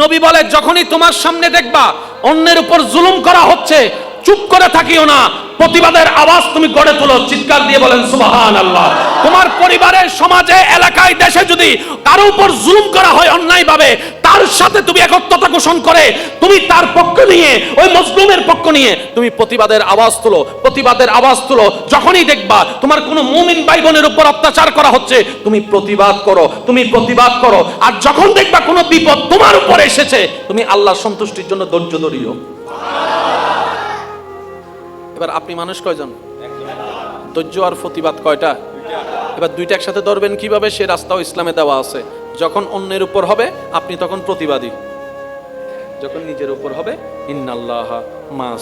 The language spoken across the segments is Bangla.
নবী বলে, যখনই তোমার সামনে দেখবা অন্যের উপর জুলুম করা হচ্ছে, চুপ করে থাকিও না। প্রতিবাদের আওয়াজ তুমি গড়ে তোলো। চিৎকার দিয়ে বলেন সুবাহান আল্লাহ তোমার পরিবারের সমাজে, এলাকায়, দেশে যদি কারও উপর জুলুম করা হয় অন্যায়ভাবে তার সাথে তুমি একত্রতা পোষণ করে, তুমি তার পক্ষ নিয়ে, ওই মজলুমের পক্ষ নিয়ে তুমি প্রতিবাদের আওয়াজ তুলো, প্রতিবাদের আওয়াজ তুলো। যখনই দেখবা তোমার কোনো মুমিন ভাই বোনের উপর অত্যাচার করা হচ্ছে, তুমি প্রতিবাদ করো, তুমি প্রতিবাদ করো। আর যখন দেখবা কোনো বিপদ তোমার উপর এসেছে, তুমি আল্লাহ সন্তুষ্টির জন্য ধৈর্য ধরিও। এবার আপনি মানুষ কয়জন? ধৈর্য আর প্রতিবাদ কয়টা? এবার দুইটা একসাথে ধরবেন কীভাবে? সে রাস্তাও ইসলামে দেওয়া আছে। যখন অন্যের উপর হবে, আপনি তখন প্রতিবাদী। যখন নিজের উপর হবে, ইন্নাল্লাহ মা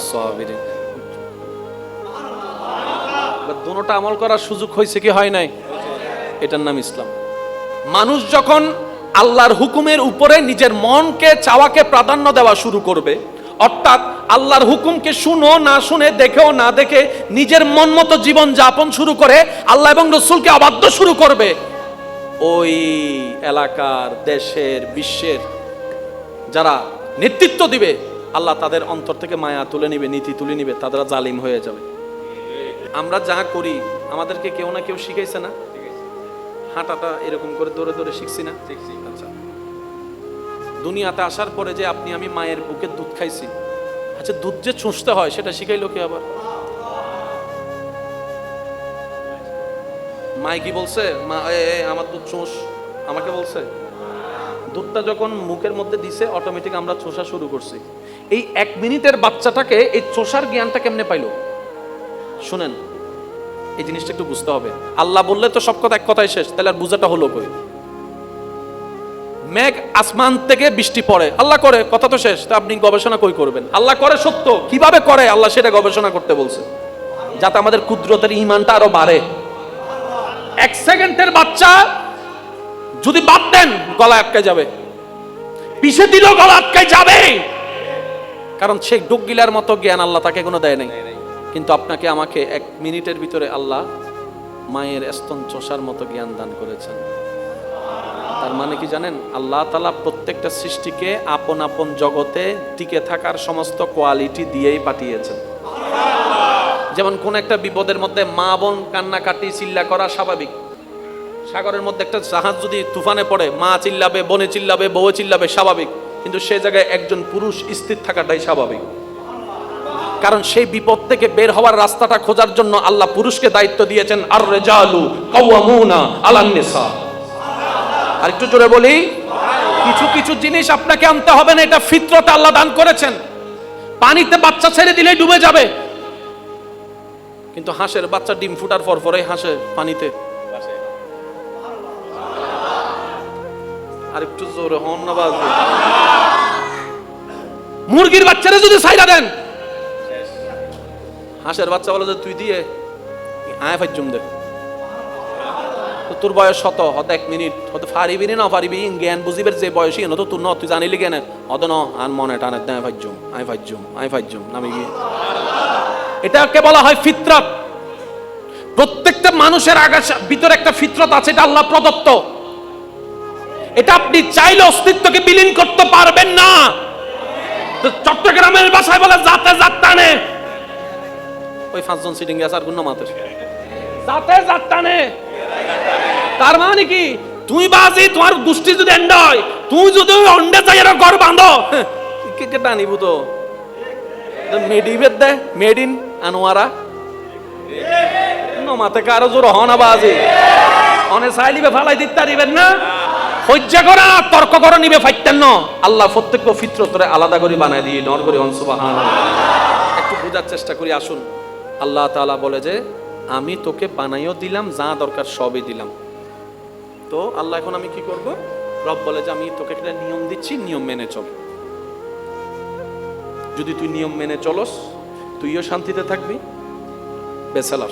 এবার আমল করার সুযোগ হয়েছে কি হয় নাই? এটার নাম ইসলাম। মানুষ যখন আল্লাহর হুকুমের উপরে নিজের মনকে, চাওয়াকে প্রাধান্য দেওয়া শুরু করবে, অর্থাৎ আল্লাহর হুকুমকে শুনো, না শুনে, দেখেও, না দেখে নিজের মন মতো জীবন যাপন শুরু করে, আল্লাহ এবং রসুলকে অবাধ্য শুরু করবে ওই এলাকার, দেশের, বিশ্বের যারা নেতৃত্ব দিবে, আল্লাহ তাদের অন্তর থেকে মায়া তুলে নিবে, নীতি তুলে নিবে তারা জালিম হয়ে যাবে। আমরা যা করি, আমাদেরকে কেউ না কেউ শিখাইছে না? হাঁটাটা এরকম করে দৌড়ে দৌড়ে শিখছি না? আচ্ছা। দুনিয়াতে আসার পরে যে আপনি, আমি মায়ের বুকে দুধ খাইছি। আচ্ছা দুধ যে চুষতে হয়, সেটা শিখাইলো কি আবার? মাই কি বলছে? মা এ, আমার দুধ চোষ। আমাকে বলছে দুধটা যখন মুখের মধ্যে দিছে অটোমেটিক আমরা চোষা শুরু করছি। এই এক মিনিটের বাচ্চাটাকে এই চোষার জ্ঞানটা কেমনে পাইলো? শুনেন এই জিনিসটা একটু বুঝতে হবে। আল্লাহ বললে তো সব কথা এক কথাই শেষ তাহলে আর বুঝাটা হলো কই? মেঘ আসমান থেকে বৃষ্টি পড়ে। আল্লাহ করে কথা তো শেষ তা আপনি গবেষণা কই করবেন? আল্লাহ করে সত্য কীভাবে করে? আল্লাহ সেটা গবেষণা করতে বলছে। যাতে আমাদের কুদরতের ইমানটা আরও বাড়ে। এক সেকেন্ডের বাচ্চা যদি বাদ দেন, গলা আটকে যাবে। পিছে দিল গলা আটকে যাবে। কারণ সে ডুব গিলার মতো জ্ঞান আল্লাহ তাকে কোনো দেয় নাই। কিন্তু আপনাকে আমাকে এক মিনিটের ভিতরে আল্লাহ মায়ের স্তন চষার মতো জ্ঞান দান করেছেন। তার মানে কি জানেন? আল্লাহ তালা প্রত্যেকটা সৃষ্টিকে আপন আপন জগতে টিকে থাকার সমস্ত কোয়ালিটি দিয়েই পাঠিয়েছেন। যেমন কোন একটা বিপদের মধ্যে মা বোন কান্নাকাটি চিল্লা করা স্বাভাবিক। সাগরের মধ্যে একটা জাহাজ যদি তুফানে পড়ে, মা চিল্লাবে, বনে চিল্লাবে, বউ চিল্লাবে, স্বাভাবিক। কিন্তু সে জায়গায় একজন পুরুষ স্থির থাকাটাই স্বাভাবিক। কারণ সেই বিপদ থেকে বের হওয়ার রাস্তাটা খোঁজার জন্য আল্লাহ পুরুষকে দায়িত্ব দিয়েছেন আর রেজালু কাওয়ামুনা আলান নিসা। আর একটু জোরে বলি, কিছু কিছু জিনিস আপনাকে আনতে হবে না, এটা ফিতরতে আল্লাহ দান করেছেন। পানিতে বাচ্চা ছেড়ে দিলেই ডুবে যাবে। কিন্তু হাঁসের বাচ্চা ডিম ফুটার পর পরে হাসে পানিতে। আর একটু জোরে বাজবে মুরগির বাচ্চারা যদি সাইরা দেন, হাঁসের বাচ্চা বলে যে, তুই দিয়ে, আয় ফাইজুম দে। তো তোর বয়স শত, হত এক মিনিট, হতে পারিবি না পারিবি জ্ঞান বুঝিবের যে বয়সী ন তো তোর ন, তুই জানিলি কেন? হত ন, আন মনে টানে দেয় ফাইজুম আয় ফাইজুম আয় ফাইজুম নামি গিয়ে এটাকে বলা হয় ফিতরত। প্রত্যেকটা মানুষের আগাছ ভিতরে একটা ফিতরত আছে এটা আল্লাহ প্রদত্ত। এটা আপনি চাইলে অস্তিত্বকে বিলীন করতে পারবেন না। তো চট্টগ্রামের ভাষায় বলে যাতে জাত টানে। ওই পাঁচজন সিটিং গেছে আর গুণ মাতের যাতে জাত টানে। তার মানে কি? তুই বাজি তোমার গোষ্ঠী যদি এন্ড হয় তুই যদি অন্ডে এর ঘর বাঁধো। কে কে টানিব তো? মেডিবেদ দে মেড ইন আনোয়ারা? মাতে কারও জোর হনা বাজি অনে চাইলিবে ফালাই দিতে দিবেন না? সহ্য করা, তর্ক করা নিবে, ফাইতেন ন। আল্লাহ প্রত্যেক ফিত্রতরে আলাদা করে বানায় দিয়ে, নর করে অংশবাহান একটু বোঝার চেষ্টা করি, আসুন। আল্লাহ তাআলা বলে যে, আমি তোকে বানাইও দিলাম, যা দরকার সবই দিলাম। তো আল্লাহ এখন আমি কি করব? রব বলে যে, আমি তোকে একটা নিয়ম দিচ্ছি, নিয়ম মেনে চল। যদি তুই নিয়ম মেনে চলস তুইও শান্তিতে থাকবি? বেসালাস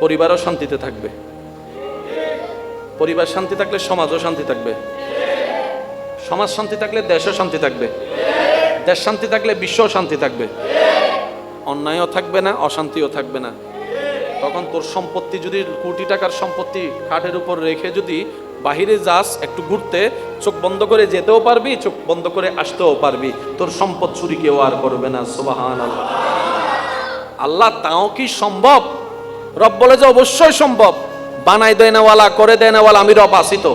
পরিবারও শান্তিতে থাকবে। পরিবার শান্তি থাকলে সমাজও শান্তি থাকবে। সমাজ শান্তি থাকলে দেশও শান্তি থাকবে। দেশ শান্তি থাকলে বিশ্বও শান্তি থাকবে। অন্যায়ও থাকবে না, অশান্তিও থাকবে না। তখন তোর সম্পত্তি যদি, কোটি টাকার সম্পত্তি কাঠের উপর রেখে যদি বাহিরে যাস, একটু ঘুরতে, চোখ বন্ধ করে যেতেও পারবি, চোখ বন্ধ করে আসতেও পারবি। তোর সম্পদ চুরি কেউ আর করবে না সুবাহান আল্লাহ তাও কি সম্ভব? রব বলে যে অবশ্যই সম্ভব। বানাই দেয়নাওয়ালা করে দেয়নাওয়ালা আমি রব আসি তো।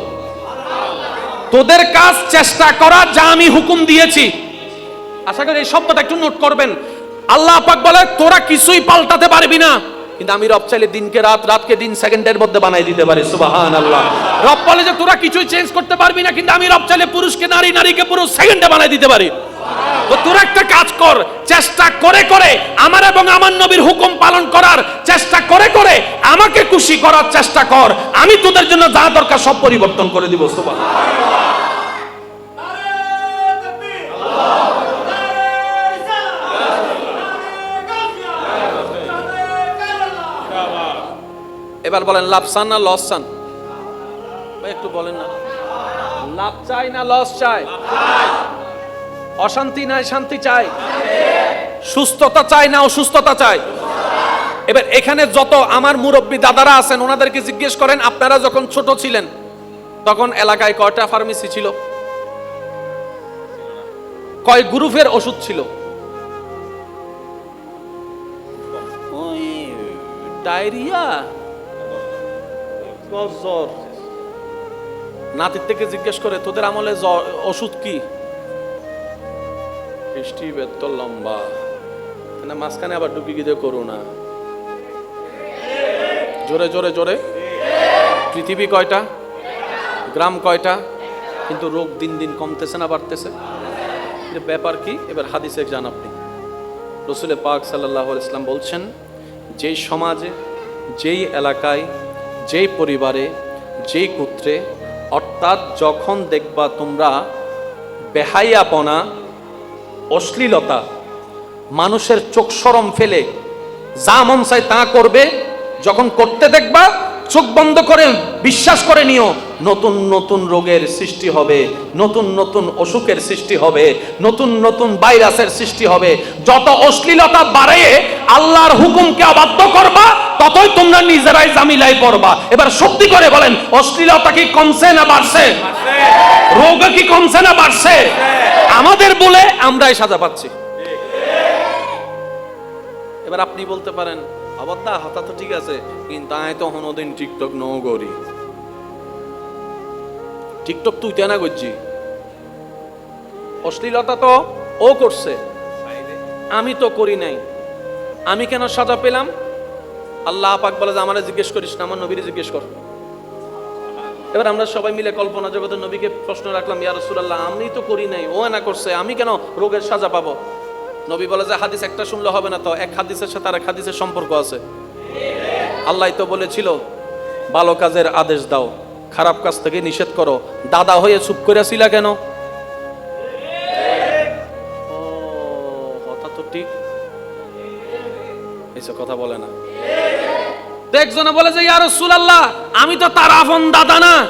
তোদের কাজ চেষ্টা করা, যা আমি হুকুম দিয়েছি। আশা করি এই শব্দটা একটু নোট করবেন। আল্লাহ পাক বলে, তোরা কিছুই পাল্টাতে পারবি না। কিন্তু আমি রব চাইলে দিনকে রাত, রাতকে দিন সেকেন্ডের মধ্যে বানাই দিতে পারি সুবাহান আল্লাহ রব বলে যে, তোরা কিছুই চেঞ্জ করতে পারবি না, কিন্তু আমি রব চাইলে পুরুষকে, নারী, নারীকে পুরুষ সেকেন্ডে বানাই দিতে পারি। তো তোরা একটা কাজ কর, চেষ্টা করে করে আমার এবং আমার নবীর হুকুম পালন করার চেষ্টা করে করে আমাকে খুশি করার চেষ্টা কর। আমি তোদের জন্য যা দরকার সব পরিবর্তন করে দিব সুবাহ এবার বলেন লাভ চান না লস চান একটু বলেন না। লাভ চাই না লস চাই? অশান্তি নাই শান্তি চাই? সুস্থতা চাই না অসুস্থতা চাই? এবার এখানে যত আমার মুরব্বী দাদারা আছেন, ওনাদেরকে জিজ্ঞেস করেন, আপনারা যখন ছোট ছিলেন, তখন এলাকায় কয়টা ফার্মেসি ছিল? কয় গ্রুপের ওষুধ ছিল? ওই জ্বর। নাতির থেকে জিজ্ঞেস করে, তোদের আমলে ওষুধ কি? বৃষ্টি বেত্ত লম্বা। না মাঝখানে আবার ডুবি গিয়ে করো না জোরে জোরে জোরে। পৃথিবী কয়টা? গ্রাম কয়টা? কিন্তু রোগ দিন দিন কমতেছে না, বাড়তেছে। ব্যাপার কি? এবার হাদিসে জান আপনি। রসুলে পাক সাল্লাহ ইসলাম বলছেন, যেই সমাজে, যেই এলাকায় যেই পরিবারে, যেই কুত্রে অর্থাৎ যখন দেখবা তোমরা বেহাইয়াপনা অশ্লীলতা, মানুষের চোখ সরম ফেলে, যা মন চায় তা করবে, যখন করতে দেখবা চোখ বন্ধ করে, বিশ্বাস করে নিও নতুন নতুন রোগের সৃষ্টি হবে, নতুন নতুন অসুখের সৃষ্টি হবে, নতুন নতুন ভাইরাসের সৃষ্টি হবে। যত অশ্লীলতা বাড়ে, আল্লাহর হুকুমকে অবাধ্য করবা, ততই তোমরা নিজেরাই জামিলাই পড়বা। এবার সত্যি করে বলেন, অশ্লীলতা কি কমছে না বাড়ছে? রোগ কি কমছে না বাড়ছে? আমাদের বলে আমরাই সাজা পাচ্ছি। এবার আপনি বলতে পারেন অবদ্ধা হতা তো ঠিক আছে, কিন্তু আমি তো কোনোদিন টিকটক ন করি। টিকটক তুই তেনা করছি। অশ্লীলতা তো ও করছে। আমি তো করি নাই। আমি কেন সাজা পেলাম? আল্লাহ পাক বলে যে আমারে জিজ্ঞেস করিস না, আমার নবীরে জিজ্ঞেস কর। এবার আমরা সবাই মিলে কল্পনা জগতের নবীকে প্রশ্ন রাখলাম, ইয়া রাসূলুল্লাহ, আমি তো করি নাই। ও না করছে, আমি কেন রোগের সাজা পাবো? নবী বলে যে, হাদিস একটা শুনলে হবে না তো, এক হাদিসের সাথে আর এক হাদিসের সম্পর্ক আছে। আল্লাহ তো বলেছিল, ভালো কাজের আদেশ দাও। খারাপ কাজ থেকে নিষেধ করো। দাদা হয়ে চুপ করেছিলা কেন? কথা তো ঠিক। এসব কথা বলে না। একজনে বলে যে, ইয়া রাসূলুল্লাহ, আমি তো তার আপন দাদা না।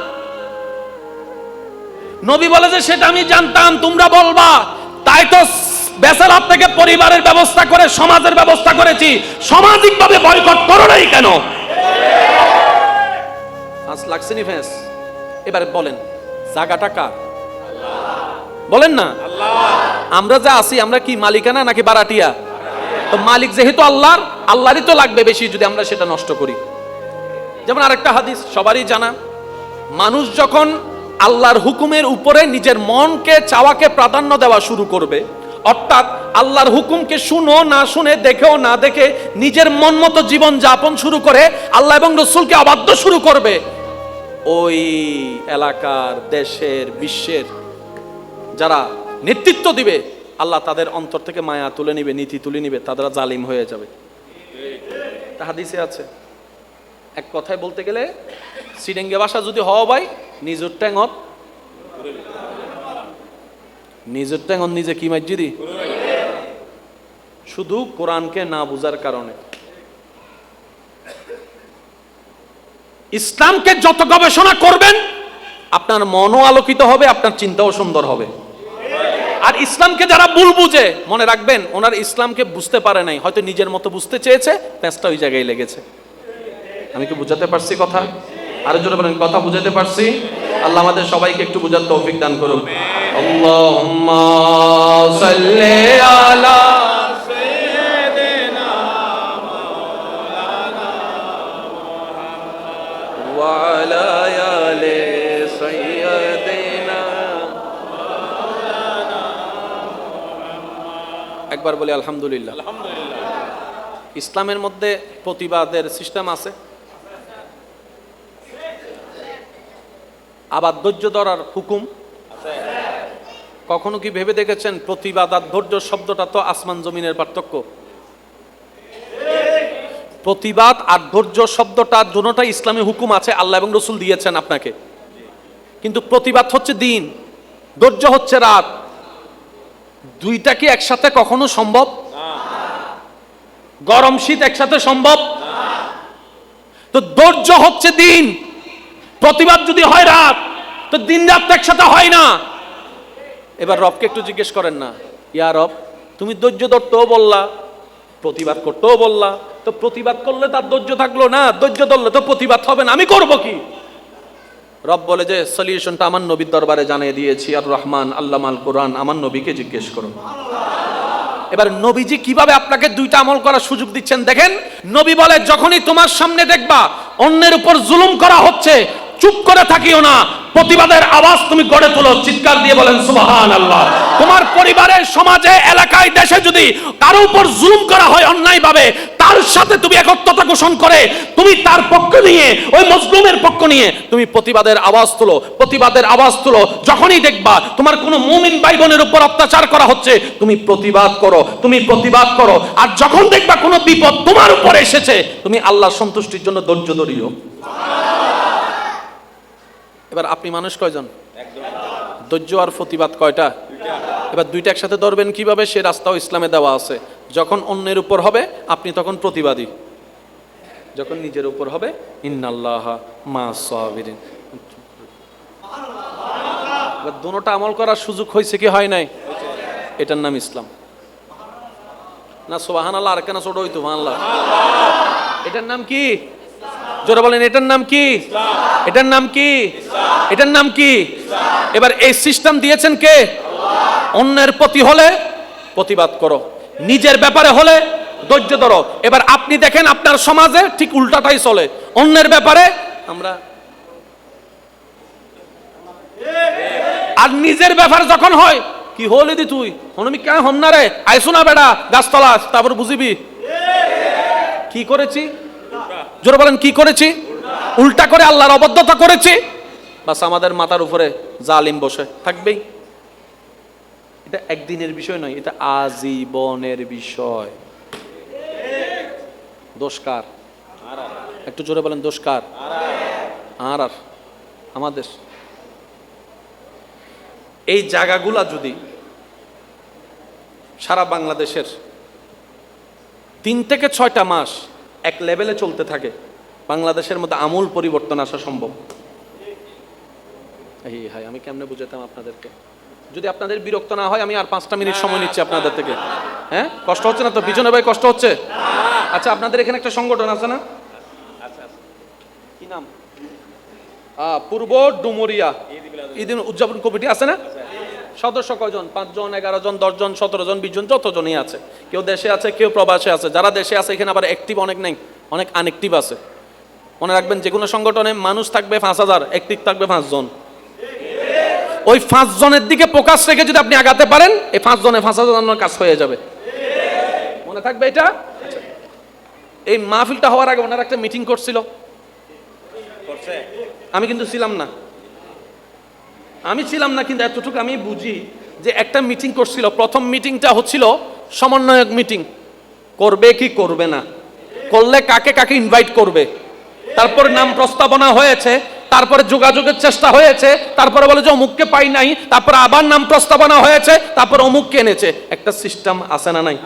নবী বলে যে, সেটা আমি জানতাম, তোমরা বলবা। তাই তো বেসালাত থেকে পরিবারের ব্যবস্থা করে, সমাজের ব্যবস্থা করেছি। সামাজিকভাবে বয়কট করো নাই কেন? আজ লাগছে নি ফেস এবারে বলেন জায়গাটা কার? বলেন না? আমরা যা আছি, আমরা কি মালিকানা নাকি বারাটিয়া তো মালিক যেহেতু আল্লাহর, আল্লাহরই তো লাগবে বেশি যদি আমরা সেটা নষ্ট করি। যেমন আরেকটা হাদিস, সবারই জানা। মানুষ যখন আল্লাহর হুকুমের উপরে নিজের মনকে, চাওয়াকে প্রাধান্য দেওয়া শুরু করবে, অর্থাৎ আল্লাহর হুকুমকে শুনো, না শুনে, দেখেও, না দেখে নিজের মন মতো জীবন যাপন শুরু করে, আল্লাহ এবং রসুলকে অবাধ্য শুরু করবে ওই এলাকার, দেশের, বিশ্বের যারা নেতৃত্ব দিবে, আল্লাহ তাদের অন্তর থেকে মায়া তুলে নিবে, নীতি তুলে নিবে তারা জালিম হয়ে যাবে। তা হাদিসে আছে, এক কথায় বলতে গেলে, সিডেঙ্গে ভাষা যদি হওয়া ভাই, নিজের ট্যাঙত নিজের ট্যাঙত নিজে কি মাইজি দি শুধু কোরআনকে না বুঝার কারণে। ইসলামকে যত গবেষণা করবেন, আপনার মনও আলোকিত হবে, আপনার চিন্তাও সুন্দর হবে। আর ইসলামকে যারা ভুল বুঝে, মনে রাখবেন, ওনার ইসলামকে বুঝতে পারে নাই, হয়তো নিজের মতো বুঝতে চেয়েছে প্যাঁচটা ওই জায়গায় লেগেছে। আমি কি বুঝাতে পারছি কথা? আরও জোরে বলেন, কথা বুঝাতে পারছি? আল্লাহ আমাদের সবাইকে একটু বুঝার তৌফিক দান করুন। আল্লাহুম্মা সাল্লি আলা একবার বলি আলহামদুলিল্লাহ। ইসলামের মধ্যে প্রতিবাদের সিস্টেম আছে। আবার ধৈর্য ধরার হুকুম। কখনো কি ভেবে দেখেছেন প্রতিবাদ আর ধৈর্য শব্দটা তো আসমান জমিনের পার্থক্য? প্রতিবাদ আর ধৈর্য শব্দটা দুটোটা ইসলামী হুকুম আছে আল্লাহ এবং রসুল দিয়েছেন আপনাকে। কিন্তু প্রতিবাদ হচ্ছে দিন ধৈর্য হচ্ছে রাত। দুইটা কি একসাথে কখনো সম্ভব? গরম শীত একসাথে সম্ভব? তো ধৈর্য হচ্ছে দিন। প্রতিবাদ যদি হয় রাত, তো দিন রাত একসাথে হয় না। এবার রবকে একটু জিজ্ঞেস করেন না। ইয়া রব, তুমি ধৈর্য ধরতেও বললা, প্রতিবাদ করতেও বললা, তো প্রতিবাদ করলে তার ধৈর্য থাকল না? ধৈর্য ধরলে তো প্রতিবাদ হবে না। আমি করব কি? রব বলে যে সলিউশনটা আমার নবীর দরবারে জানিয়ে দিয়েছি। আর রহমান আল্লামাল কোরআন আমার নবীকে জিজ্ঞেস করুন এবার নবীজি কীভাবে আপনাকে দুইটা আমল করার সুযোগ দিচ্ছেন দেখেন? নবী বলে, যখনই তোমার সামনে দেখবা অন্যের উপর জুলুম করা হচ্ছে, চুপ করে থাকিও না। প্রতিবাদের আওয়াজ তুমি গড়ে তোলো। চিৎকার দিয়ে বলেন সুবহান আল্লাহ তোমার পরিবারের সমাজে, এলাকায়, দেশে যদি কারও উপর জুলুম করা হয় অন্যায়ভাবে তার সাথে তুমি একত্রতা পোষণ করে, তুমি তার পক্ষ নিয়ে, ওই মজলুমের পক্ষ নিয়ে তুমি প্রতিবাদের আওয়াজ তুলো, প্রতিবাদের আওয়াজ তুলো, যখনই দেখবা তোমার কোনো মুমিন ভাই বোনের উপর অত্যাচার করা হচ্ছে, তুমি প্রতিবাদ করো, তুমি প্রতিবাদ করো। আর যখন দেখবা কোনো বিপদ তোমার উপর এসেছে, তুমি আল্লাহর সন্তুষ্টির জন্য ধৈর্য ধরিও। এবার আপনি মানুষ কয়জন? ধৈর্য আর প্রতিবাদ কয়টা? এবার দুইটা একসাথে ধরবেন কীভাবে? সে রাস্তাও ইসলামে দেওয়া আছে। যখন অন্যের উপর হবে, আপনি তখন প্রতিবাদী। যখন নিজের উপর হবে, ইন্নাল্লাহ মা সাবিরিন। দুটোটা আমল করার সুযোগ হয়েছে কি হয় নাই? এটার নাম ইসলাম। না সোহান আল্লাহ আর কেন ছোট হইতো? আল্লাহ এটার নাম কি? জোরে বলেন, এটার নাম কি? এটার নাম কি? এটার নাম কি? এবার এই সিস্টেম দিয়েছেন কে? অন্যের প্রতি হলে প্রতিবাদ করো। নিজের ব্যাপারে হলে ধৈর্য ধরো। এবার আপনি দেখেন আপনার সমাজে ঠিক উল্টাটাই চলে। অন্যের ব্যাপারে আমরা আর নিজের ব্যাপার যখন হয়, কি হলি দি তুই? হনমি কেন হম না রে? আইসো না বেড়া গাছতলা, তারপর বুঝিবি। কি করেছি? জোরে বলেন, কি করেছি? উল্টা করে আল্লাহর অবদ্ধতা করেছি? বাস আমাদের মাথার উপরে জালিম বসে থাকবেই। এটা একদিনের বিষয় নয়, এটা আজীবনের বিষয়। দোষকার একটু জোরে বলেন দোষকার আর আর আমাদের। এই জায়গাগুলা যদি সারা বাংলাদেশের তিন থেকে ছয়টা মাস এক লেভেলে চলতে থাকে, বাংলাদেশের মধ্যে আমূল পরিবর্তন আসা সম্ভব। এই হাই আমি কেমনে বুঝাতাম আপনাদেরকে? যদি আপনাদের বিরক্ত না হয় আমি আর পাঁচটা মিনিট সময় নিচ্ছি আপনাদের থেকে। হ্যাঁ? কষ্ট হচ্ছে না তো? পিছনে ভাই কষ্ট হচ্ছে? আচ্ছা আপনাদের এখানে একটা সংগঠন আছে না? কি নাম? পূর্ব ডুমুরিয়া। ঈদ উদযাপন কমিটি আছে না? সদস্য কয়জন? পাঁচজন এগারো জন দশজন সতেরো জন বিশ জন যতজনই আছে। কেউ দেশে আছে কেউ প্রবাসে আছে। যারা দেশে আছে এখানে আবার অ্যাক্টিভ অনেক নেই। অনেক আনএক্টিভ আছে। মনে রাখবেন যে কোনো সংগঠনে মানুষ থাকবে পাঁচ হাজার অ্যাক্টিভ থাকবে পাঁচজন। ওই পাঁচ জনের দিকে প্রকাশ রেখে যদি আপনি আগাতে পারেন এই পাঁচ জনে পাঁচ হাজার কাজ হয়ে যাবে। মনে থাকবে এটা। এই মাহফিলটা হওয়ার আগে ওনারা একটা মিটিং করছিল। আমি কিন্তু ছিলাম না। আমি ছিলাম না কিন্তু এতটুকু আমি বুঝি যে একটা মিটিং করছিল। প্রথম মিটিংটা হচ্ছিল সমন্বয়ক মিটিং। করবে কি করবে না? করলে কাকে কাকে ইনভাইট করবে? তারপর নাম প্রস্তাবনা হয়েছে। তারপরে যোগাযোগের চেষ্টা হয়েছে তারপরে বলে যে অমুককে পাই নাই তারপরে আবার নাম প্রস্তাবনা হয়েছে তারপর অমুককে এনেছে। একটা সিস্টেম আছে না নাই?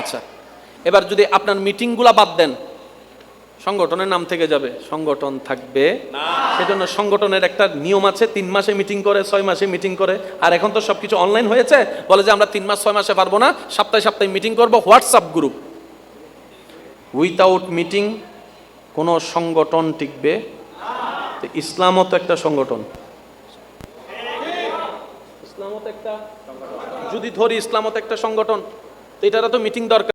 আচ্ছা এবার যদি আপনার মিটিংগুলা বাদ দেন সংগঠনের নাম থেকে যাবে সংগঠন থাকবে। সেজন্য সংগঠনের একটা নিয়ম আছে তিন মাসে মিটিং করে ছয় মাসে মিটিং করে। আর এখন তো সবকিছু অনলাইন হয়েছে বলে যে আমরা তিন মাস ছয় মাসে পারব না সপ্তাহে সপ্তাহে মিটিং করব হোয়াটসঅ্যাপ গ্রুপ উইথাউট মিটিং কোনো সংগঠন টিকবে ইসলামও তো একটা সংগঠন। ইসলামও তো একটা যদি ধরি ইসলামও তো একটা সংগঠন, তো এটারও তো মিটিং দরকার।